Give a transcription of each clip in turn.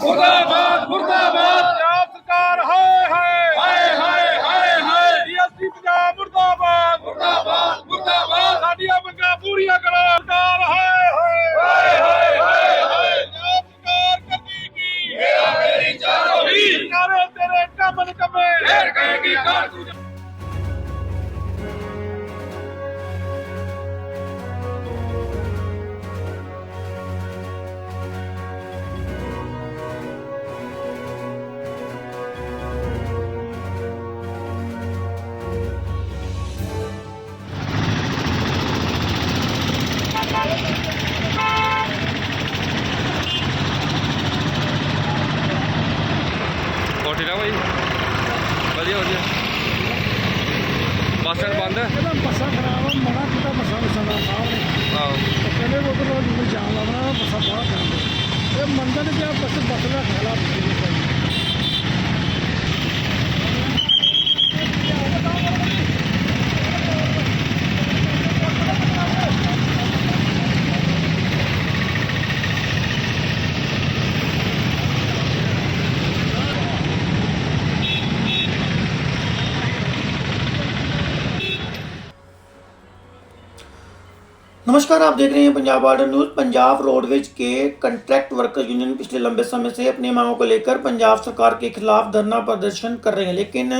ਮੁਰਦਾਬਾਦ ਮੁਰਦਾਬਾਦ! ਹੈ? ਇਹਦਾ ਬੱਸਾਂ ਖਰਾਬ ਆ ਮਨਾ ਕੀਤਾ ਬੱਸਾਂ ਬੱਸਾਂ ਦਾ ਸਾਹਿਬ ਨੇ ਆਹੋ। ਕਹਿੰਦੇ ਉਹ ਤੋਂ ਨੂੰ ਜਾਮ ਲਾਉਣਾ ਬੱਸਾਂ ਬਾਹਰ ਜਾਂਦੇ ਇਹ ਨੇ ਕਿ ਆਹ ਬੱਸ ਬੱਸ ਦਾ ਖਿਆਲਾ नमस्कार, आप देख रहे हैं Punjab border news Punjab roadways के कंट्रैक्ट वर्कर यूनियन पिछले लंबे समय से अपनी मांगों को लेकर पंजाब सरकार के खिलाफ धरना प्रदर्शन कर रहे हैं। लेकिन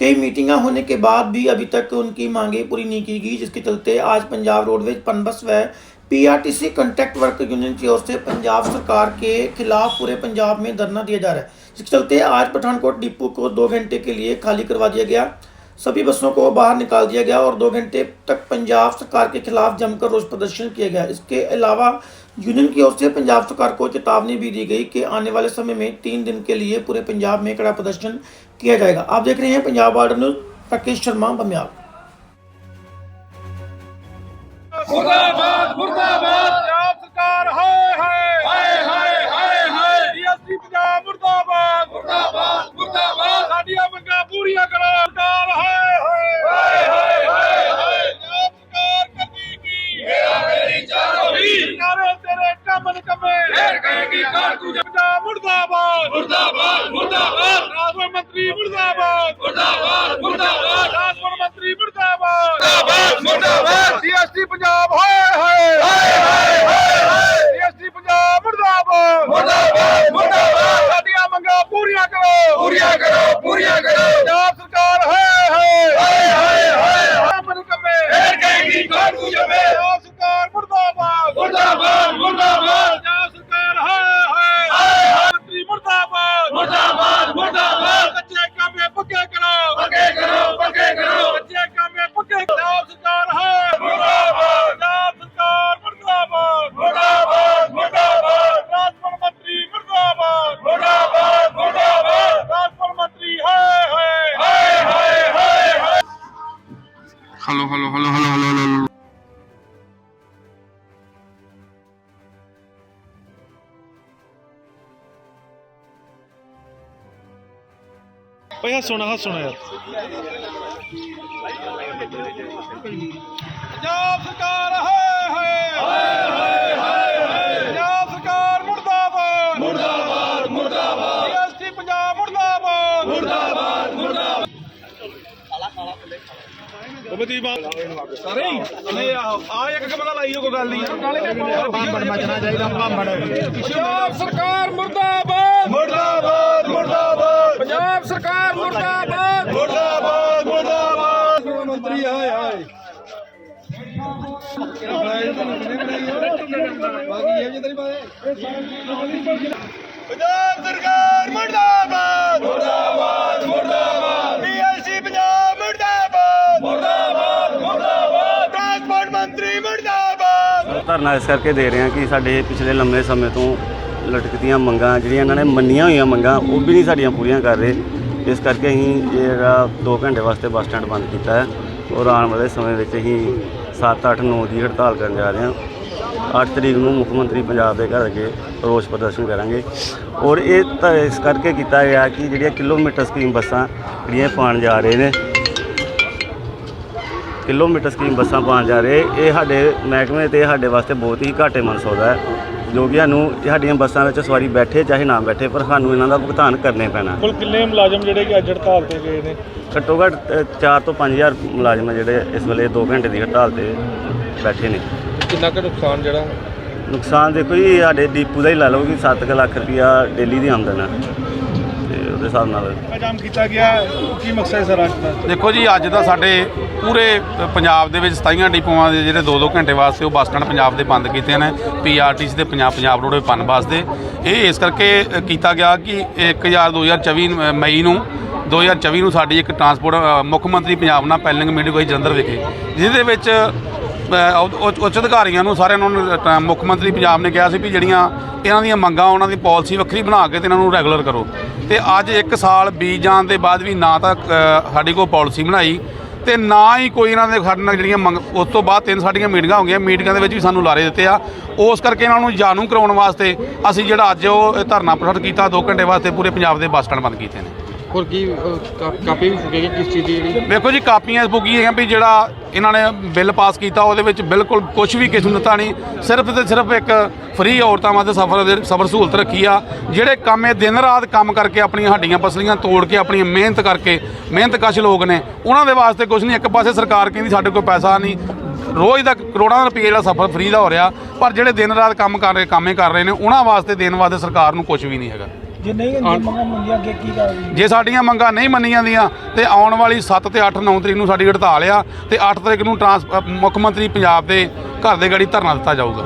कई मीटिंगें होने के बाद भी अभी तक उनकी मांगे पूरी नहीं की गई, जिसके चलते आज पंजाब रोडवेज़ पनबस व पीआरटीसी कंट्रैक्ट वर्कर यूनियन की ओर से पंजाब सरकार के खिलाफ पूरे पंजाब में धरना दिया जा रहा है। जिसके चलते आज पठानकोट डिपो को दो घंटे के लिए खाली करवा दिया गया। सभी बसों को बाहर निकाल दिया गया और दो घंटे तक पंजाब सरकार के खिलाफ जमकर रोष प्रदर्शन किया गया। इसके अलावा यूनियन की ओर से पंजाब सरकार को चेतावनी भी दी गई कि आने वाले समय में तीन दिन के लिए पूरे पंजाब में कड़ा प्रदर्शन किया जाएगा। आप देख रहे हैं Punjab border news, Rakesh Sharma, Bamial. Hello hello hello hello hello hello ਓਏ ਹੱਸੋਣਾ ਹੱਸੋਣਾ ਯਾਰ। ਪੰਜਾਬ ਸਰਕਾਰ ਹਾਏ ਹਾਏ। ਹਾਏ ਹਾਏ ਹਾਏ ਪੰਜਾਬ ਸਰਕਾਰ ਮੁਰਦਾਬਾਦ। ਮੁਰਦਾਬਾਦ ਮੁਰਦਾਬਾਦ। ਡੀਐਸਟੀ ਪੰਜਾਬ ਮੁਰਦਾਬਾਦ ਮੁਰਦਾਬਾਦ। ਉਹ ਬਤੀ ਸਾਰੇ ਹੀ ਨਹੀਂ ਆ ਇੱਕ ਕਮਲਾ ਲਾਈਓ ਕੋਈ ਗੱਲ ਨਹੀਂ। ਬੰਬੜ ਮਚਣਾ ਚਾਹੀਦਾ ਬੰਬੜ ਪੰਜਾਬ ਸਰਕਾਰ ਮੁਰਦਾਬਾਦ। ਮੁਰਦਾਬਾਦ ਮੁਰਦਾਬਾਦ। ਪੰਜਾਬ ਸਰਕਾਰ ਮੁਰਦਾਬਾਦ। ਮੁਰਦਾਬਾਦ ਮੁਰਦਾਬਾਦ। ਮੰਤਰੀ ਹਾਏ ਹਾਏ ਪੰਜਾਬ ਸਰਕਾਰ ਮੁਰਦਾਬਾਦ ਮੁਰਦਾਬਾਦ ਪੀਐਸਸੀ ਪੰਜਾਬ ਮੁਰਦਾਬਾਦ ਮੁਰਦਾਬਾਦ ਮੁਰਦਾਬਾਦ ਟਰਾਂਸਪੋਰਟ ਮੰਤਰੀ ਮੁਰਦਾਬਾਦ ਧਰਨਾ ਇਸ ਕਰਕੇ ਦੇ ਰਹੇ ਹਾਂ ਕਿ ਸਾਡੇ ਪਿਛਲੇ ਲੰਮੇ ਸਮੇਂ ਤੋਂ ਲਟਕਦੀਆਂ ਮੰਗਾਂ, ਜਿਹੜੀਆਂ ਇਹਨਾਂ ਨੇ ਮੰਨੀਆਂ ਹੋਈਆਂ ਮੰਗਾਂ, ਉਹ ਵੀ ਨਹੀਂ ਸਾਡੀਆਂ ਪੂਰੀਆਂ ਕਰ ਰਹੇ। ਇਸ ਕਰਕੇ ਅਸੀਂ ਜਿਹੜਾ 2 ਘੰਟੇ ਵਾਸਤੇ ਬੱਸ ਸਟੈਂਡ ਬੰਦ ਕੀਤਾ ਹੈ ਔਰ ਆਉਣ ਵਾਲੇ ਸਮੇਂ ਵਿੱਚ ਅਸੀਂ 7 8 9 ਦੀ ਹੜਤਾਲ ਕਰਨ ਜਾ ਰਹੇ ਹਾਂ। 8 ਤਰੀਕ ਨੂੰ ਮੁੱਖ ਮੰਤਰੀ ਪੰਜਾਬ ਦੇ ਘਰ ਅੱਗੇ ਰੋਸ ਪ੍ਰਦਰਸ਼ਨ ਕਰਾਂਗੇ। ਔਰ ਇਹ ਤਾਂ ਇਸ ਕਰਕੇ ਕੀਤਾ ਗਿਆ ਕਿ ਜਿਹੜੀਆਂ ਕਿਲੋਮੀਟਰ ਸਕੀਮ ਬੱਸਾਂ ਜਿਹੜੀਆਂ ਪਾਉਣ ਜਾ ਰਹੇ ਨੇ ਕਿਲੋਮੀਟਰ ਸਕੀਮ ਬੱਸਾਂ ਪਾਉਣ ਜਾ ਰਹੇ। ਇਹ ਸਾਡੇ ਮਹਿਕਮੇ ਤੇ ਸਾਡੇ ਵਾਸਤੇ ਬਹੁਤ ਹੀ ਘਾਟੇ ਮਨ ਸੌਦਾ ਹੈ ਜੋ ਕਿ ਸਾਨੂੰ ਸਾਡੀਆਂ ਬੱਸਾਂ ਵਿੱਚ ਸਵਾਰੀ ਬੈਠੇ ਚਾਹੇ ਨਾ ਬੈਠੇ ਪਰ ਸਾਨੂੰ ਇਹਨਾਂ ਦਾ ਭੁਗਤਾਨ ਕਰਨੇ ਪੈਣਾ। ਕੁੱਲ ਕਿੰਨੇ ਮੁਲਾਜ਼ਮ ਜਿਹੜੇ ਕਿ ਅੱਜ ਹੜਤਾਲ ਤੇ ਗਏ ਨੇ? ਘੱਟੋ ਘੱਟ 4 ਤੋਂ 5000 ਮੁਲਾਜ਼ਮ ਆ ਜਿਹੜੇ ਇਸ ਵੇਲੇ 2 ਘੰਟੇ ਦੀ ਹੜਤਾਲ ਤੇ ਬੈਠੇ ਨੇ। ਕਿੰਨਾ ਕੁ ਨੁਕਸਾਨ ਜਿਹੜਾ? ਨੁਕਸਾਨ ਦੇਖੋ ਜੀ ਸਾਡੇ ਡੀਪੂ ਦਾ ਹੀ ਲਾ ਲਓ ਕਿ 7 ਲੱਖ ਰੁਪਇਆ ਡੇਲੀ ਦੀ ਆਮਦਨ ਹੈ ਤੇ ਉਹਦੇ ਹਿਸਾਬ ਨਾਲ। ਜਾਮ ਕੀਤਾ ਗਿਆ ਕੀ ਮਕਸਦ ਹੈ ਸਰ ਅੱਜ ਦਾ? ਦੇਖੋ ਜੀ ਅੱਜ ਦਾ ਸਾਡੇ ਪੂਰੇ ਪੰਜਾਬ ਦੇ ਵਿੱਚ 27 ਡਿਪੂਆਂ ਦੇ ਜਿਹੜੇ 2-2 ਘੰਟੇ ਵਾਸਤੇ ਉਹ ਬੱਸ ਸਟੈਂਡ ਪੰਜਾਬ ਦੇ ਬੰਦ ਕੀਤੇ ਨੇ ਪੀਆਰਟੀਸੀ ਤੇ ਪੰਜਾਬ ਪੰਜਾਬ ਰੋਡ ਪਨ ਵਾਸਤੇ ਇਹ ਇਸ ਕਰਕੇ ਕੀਤਾ ਗਿਆ ਕਿ 1000 2024 ਮ- ਮਈ ਨੂੰ 2024 ਨੂੰ ਸਾਡੀ ਇੱਕ ਟਰਾਂਸਪੋਰਟ ਮੁੱਖ ਮੰਤਰੀ ਪੰਜਾਬ ਨਾਲ ਪੈਲਿੰਗ ਮੀਟਿੰਗ ਹੋਈ ਜਲੰਧਰ ਵਿਖੇ ਜਿਹਦੇ ਵਿੱਚ ਉੱਚ- ਉੱਚ ਅਧਿਕਾਰੀਆਂ ਨੂੰ ਸਾਰਿਆਂ ਨੂੰ ਅ, ਮੁੱਖ ਮੰਤਰੀ ਪੰਜਾਬ ਨੇ ਕਿਹਾ ਸੀ ਵੀ ਜਿਹੜੀਆਂ ਇਹਨਾਂ ਦੀਆਂ ਮੰਗਾਂ ਉਹਨਾਂ ਦੀ ਪਾਲਿਸੀ ਵੱਖਰੀ ਬਣਾ ਕੇ ਤੇ ਇਹਨਾਂ ਨੂੰ ਰੈਗੂਲਰ ਕਰੋ। ਤੇ ਅੱਜ 1 ਸਾਲ ਬੀਜ ਜਾਣ ਦੇ ਬਾਅਦ ਵੀ ਨਾ ਤਾਂ ਅ, ਸਾਡੀ ਕੋਈ ਪਾਲਿਸੀ ਬਣਾਈ ਤੇ ਨਾ ਹੀ ਕੋਈ ਇਹਨਾਂ ਦੇ ਸਾਡੇ ਨਾਲ ਜਿਹੜੀਆਂ ਮੰਗ ਉਸ ਤੋਂ ਬਾਅਦ ਤਿੰਨ ਸਾਡੀਆਂ ਮੀਟਿੰਗਾਂ ਹੋ ਗਈਆਂ ਮੀਟਿੰਗਾਂ ਦੇ ਵਿੱਚ ਵੀ ਸਾਨੂੰ ਲਾਰੇ ਦਿੱਤੇ ਆ। ਉਸ ਕਰਕੇ ਇਹਨਾਂ ਨੂੰ ਜਾਣੂ ਕਰਾਉਣ ਵਾਸਤੇ ਅਸੀਂ ਜਿਹੜਾ ਅੱਜ ਉਹ ਧਰਨਾ ਪ੍ਰਦਰਸ਼ਨ ਕੀਤਾ 2 ਘੰਟੇ ਵਾਸਤੇ ਪੂਰੇ ਪੰਜਾਬ ਦੇ ਬੱਸ ਸਟੈਂਡ ਬੰਦ ਕੀਤੇ ਨੇ। ਹੋਰ ਕੀ ਕਾਪੀ ਵੀ ਫੁਕੇਗੀ ਕਿਸ ਚੀਜ਼ ਦੀ ਜਿਹੜੀ? ਵੇਖੋ ਜੀ, ਕਾਪੀਆਂ ਬੁੱਕੀ ਹੈਗੀਆਂ ਵੀ ਜਿਹੜਾ ਇਹਨਾਂ ਨੇ ਬਿੱਲ ਪਾਸ ਕੀਤਾ, ਉਹਦੇ ਵਿੱਚ ਬਿਲਕੁਲ ਕੁਝ ਵੀ ਕਿਸੇ ਨੂੰ ਦਿੱਤਾ ਨਹੀਂ। ਸਿਰਫ ਤੇ ਸਿਰਫ ਇੱਕ ਫ੍ਰੀ ਔਰਤਾਂ ਵਾਸਤੇ ਸਫਰ ਦੇ, ਸਫਰ ਸਹੂਲਤ ਰੱਖੀ ਆ, ਜਿਹੜੇ ਕੰਮ ਇਹ ਦਿਨ ਰਾਤ ਕੰਮ ਕਰਕੇ ਆਪਣੀਆਂ ਹੱਡੀਆਂ ਪਸਲੀਆਂ ਤੋੜ ਕੇ ਆਪਣੀ ਮਿਹਨਤ ਕਰਕੇ ਮਿਹਨਤਕਸ਼ ਲੋਕ ਨੇ, ਉਹਨਾਂ ਦੇ ਵਾਸਤੇ ਕੁਝ ਨਹੀਂ, ਇੱਕ ਪਾਸੇ ਸਰਕਾਰ ਕਹਿੰਦੀ ਸਾਡੇ ਕੋਲ ਪੈਸਾ ਨਹੀਂ। ਰੋਜ਼ ਦਾ ਕਰੋੜਾਂ ਰੁਪਏ ਜਿਹੜਾ ਸਫਰ ਫ੍ਰੀ ਦਾ ਹੋ ਰਿਹਾ, ਪਰ ਜਿਹੜੇ ਦਿਨ ਰਾਤ ਕੰਮ ਕਰ ਰਹੇ, ਕੰਮੇ ਕਰ ਰਹੇ ਨੇ, ਉਹਨਾਂ ਵਾਸਤੇ ਦੇਣ ਵਾਸਤੇ ਸਰਕਾਰ ਨੂੰ ਕੁਝ ਵੀ ਨਹੀਂ ਹੈਗਾ। ਜੇ ਨਹੀਂ ਮੰਗਾਂ ਮੰਗੀਆਂ ਅੱਗੇ ਕੀ ਕਰਾਂਗੇ ਜੇ ਸਾਡੀਆਂ ਮੰਗਾਂ ਨਹੀਂ ਮੰਨੀਆਂ ਜਾਂਦੀਆਂ ਤੇ ਆਉਣ ਵਾਲੀ 7 ਤੇ 8 9 ਤਰੀਕ ਨੂੰ ਸਾਡੀ ਹੜਤਾਲ ਆ ਤੇ 8 ਤਰੀਕ ਨੂੰ ਟਰਾਂਸ ਮੁੱਖ ਮੰਤਰੀ ਪੰਜਾਬ ਦੇ ਘਰ ਦੇ ਗਾੜੀ ਧਰਨਾ ਦਿੱਤਾ ਜਾਊਗਾ।